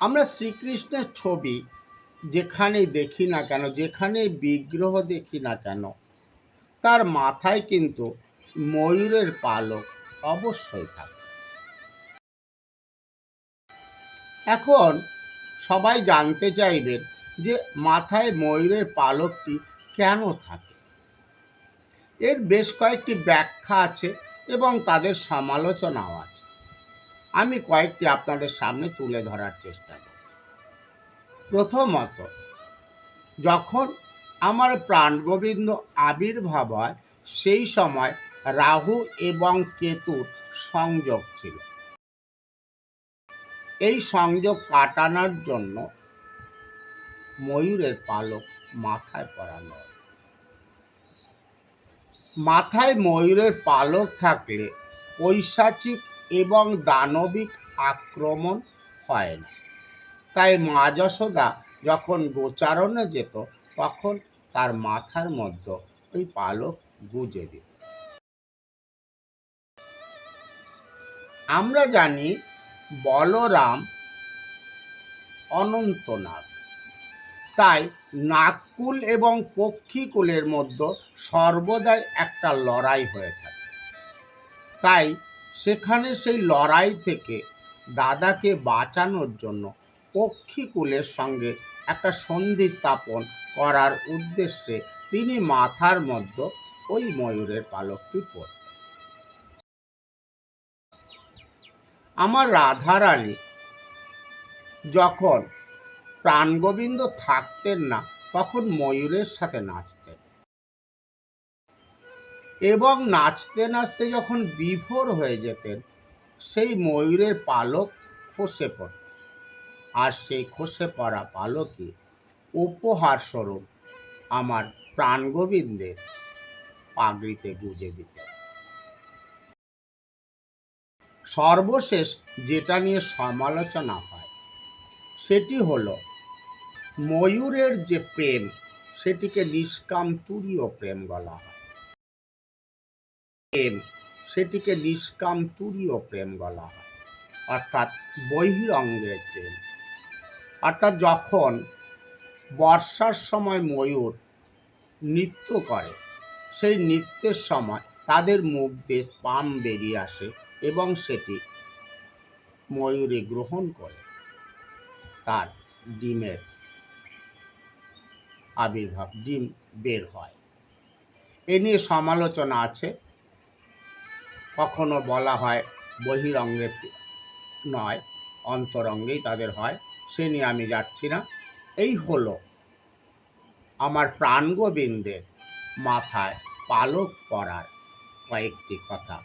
আমরা শ্রীকৃষ্ণের ছবি যেখানেই দেখি না কেন যেখানে বিগ্রহ দেখি না কেন, তার মাথায় কিন্তু ময়ূরের পালক অবশ্যই থাকে। এখন সবাই জানতে চাইবেন যে মাথায় ময়ূরের পালকটি কেন থাকে। এর বেশ কয়েকটি ব্যাখ্যা আছে এবং তাদের সমালোচনাও আছে। আমি কয়েকটি আপনাদের সামনে তুলে ধরার চেষ্টা করি প্রথমত, যখন আমার প্রাণগোবিন্দ আবির্ভাব হয়, সেই সময় রাহু এবং কেতুর সংযোগ ছিল এই সংযোগ কাটানোর জন্য ময়ূরের পালক মাথায় পরানো। মাথায় ময়ূরের পালক থাকলে পৈশাচিক এবং দানবিক আক্রমণ হয় না। তাই মা যশোদা যখন গোচারণে যেত, তখন তার মাথার মধ্যে ওই পালক গুজে দিত। আমরা জানি বলরাম অনন্তনাগ। তাই নাগকুল এবং পক্ষীকুলের মধ্যে সর্বদাই একটা লড়াই হয়ে থাকে। তাই সেখানে সেই লড়াই থেকে দাদাকে বাঁচানোর জন্য পক্ষীকুলের সঙ্গে একটা সন্ধি স্থাপন করার উদ্দেশ্যে তিনি মাথার মধ্যে ওই ময়ূরের পালকটি পরতেন আমার রাধারানী যখন প্রাণগোবিন্দ থাকতেন না, তখন ময়ূরের সাথে নাচতেন। এবং নাচতে নাচতে যখন বিভোর হয়ে যেতেন, সেই ময়ূরের পালক খসে পড়ত। আর সেই খসে পড়া পালকই উপহার স্বরূপ আমার প্রাণগোবিন্দের পাগড়িতে গুজে দিতেন। সর্বশেষ যেটা নিয়ে সমালোচনা হয়, সেটি হলো, ময়ূরের যে প্রেম, সেটিকে নিষ্কাম তুরীয় প্রেম বলা হয়। প্রেম সেটিকে নিষ্কাম তুরীয় প্রেম বলা হয়, অর্থাৎ বহিরঙ্গের প্রেম। অর্থাৎ যখন বর্ষার সময় ময়ূর নৃত্য করে, সেই নৃত্যের সময় তাদের মুখ দিয়ে স্পাম বেরিয়ে আসে এবং সেটি ময়ূরে গ্রহণ করে তার ডিমের আবির্ভাব, ডিম বের হয়। এ নিয়ে সমালোচনা আছে কখনো বলা হয় বহিরঙ্গে নয়, অন্তরঙ্গেই তাদের হয়। সে নিয়ে আমি যাচ্ছি না। এই হলো আমার প্রাণ গোবিন্দের মাথায় পালক পরার কয়েকটি কথা।